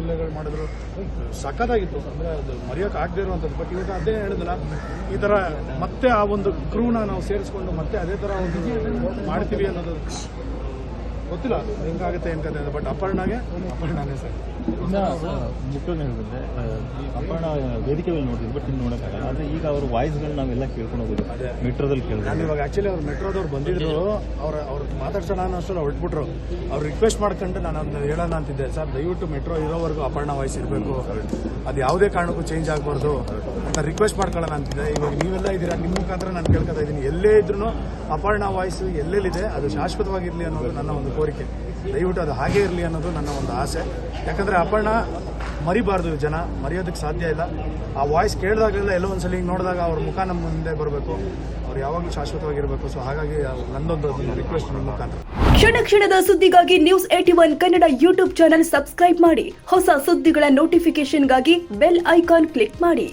ಹಲ್ಲೆಗಳು ಮಾಡಿದ್ರು. ಸಖತ್ತಾಗಿತ್ತು. ಅಂದ್ರೆ ಅದು ಮರೆಯೋಕೆ ಆಗದೆ ಇರುವಂಥದ್ದು. ಬಟ್ ಇವಾಗ ಅದೇ ಹೇಳಿದ್ನಲ್ಲ, ಈ ಥರ ಮತ್ತೆ ಆ ಒಂದು ಕ್ರೂನ ನಾವು ಸೇರಿಸ್ಕೊಂಡು ಮತ್ತೆ ಅದೇ ಥರ ಒಂದು ಮಾಡ್ತೀವಿ ಅನ್ನೋದು ಗೊತ್ತಿಲ್ಲ ಹೆಂಗಾಗುತ್ತೆ ಅಂತ ಬಟ್ ಅಪರ್ಣಾಗೆ ಅಪರ್ಣಾನೇ ಸರ್. ಮುಖ್ಯವಾಗಿ ಹೇಳಿದ್ರೆ ಅಪರ್ಣ ವೇದಿಕೆ ಮೇಲೆ ನೋಡಿದ್ವಿ ಬಟ್ ಇನ್ನು ನೋಡೋಕ್ಕಾಗಲ್ಲ. ಆದರೆ ಈಗ ಅವ್ರ ವಾಯ್ಸ್ಗಳನ್ನ ನಾವೆಲ್ಲ ಕೇಳ್ಕೊಂಡು ಹೋಗೋದು ಮೆಟ್ರೋದಲ್ಲಿ ನಾನು ಕೇಳಿದ್ವಿ ಇವಾಗ ಆಕ್ಚುಲಿ ಅವ್ರು ಮೆಟ್ರೋದವ್ರು ಬಂದಿದ್ರು ಅವ್ರ ಅವ್ರು ಮಾತಾಡ್ಸೋಣ ಅನ್ನೋಷ್ಟರಲ್ಲಿ ಹೊರಟ್ಬಿಟ್ರು. ಅವ್ರು ರಿಕ್ವೆಸ್ಟ್ ಮಾಡ್ಕೊಂಡು ನಾನು ಅದನ್ನ ಹೇಳೋಣ ಅಂತಿದ್ದೆ. ಸರ್ ದಯವಿಟ್ಟು ಮೆಟ್ರೋ ಇರೋವರೆಗೂ ಅಪರ್ಣ ವಾಯ್ಸ್ ಇರಬೇಕು. ಅದು ಯಾವುದೇ ಕಾರಣಕ್ಕೂ ಚೇಂಜ್ ಆಗಬಾರ್ದು ಅಂತ ರಿಕ್ವೆಸ್ಟ್ ಮಾಡ್ಕೊಳ್ಳೋಣ ಅಂತಿದ್ದೆ. ಇವಾಗ ನೀವೆಲ್ಲ ಇದ್ದೀರಾ ನಿಮ್ಮ ಮುಖಾಂತರ ನಾನು ಕೇಳ್ಕೊತಾ ಇದ್ದೀನಿ ಎಲ್ಲೇ ಇದ್ರೂ ಅಪರ್ಣ ವಾಯ್ಸ್ ಎಲ್ಲೆಲ್ಲಿದೆ, ಅದು ಶಾಶ್ವತವಾಗಿರಲಿ ಅನ್ನೋದು ನನ್ನ ಒಂದು ಕೋರಿಕೆ. ದಯವಿಟ್ಟು ಅದು ಹಾಗೇ ಇರಲಿ ಅನ್ನೋದು ನನ್ನ ಒಂದು ಆಸೆ. ಯಾಕಂದರೆ ಅಪರ್ಣ ಮರಿಬಾರ್ದು ಜನ, ಮರೆಯೋದಕ್ಕೆ ಸಾಧ್ಯ ಇಲ್ಲ. ಆ ವಾಯ್ಸ್ ಕೇಳಿದಾಗೆಲ್ಲ ಎಲ್ಲೋ ಒಂದ್ಸಲ ಹಿಂಗೆ ನೋಡಿದಾಗ ಅವ್ರ ಮುಖ ನಮ್ಮ ಮುಂದೆ ಬರಬೇಕು. ಅವ್ರು ಯಾವಾಗಲೂ ಶಾಶ್ವತವಾಗಿರಬೇಕು. ಸೊ ಹಾಗಾಗಿ ನಂದೊಂದು ರಿಕ್ವೆಸ್ಟ್ ನಿಮ್ಮ ಮುಖಾಂತರ. ಕ್ಷಣ ಕ್ಷಣದ ಸುದ್ದಿಗಾಗಿ news eighty one Kannada YouTube channel subscribe ಮಾಡಿ. ಹೊಸ ಸುದ್ದಿಗಳ ನೋಟಿಫಿಕೇಶನ್ಗಾಗಿ ಬೆಲ್ ಐಕಾನ್ ಕ್ಲಿಕ್ ಮಾಡಿ.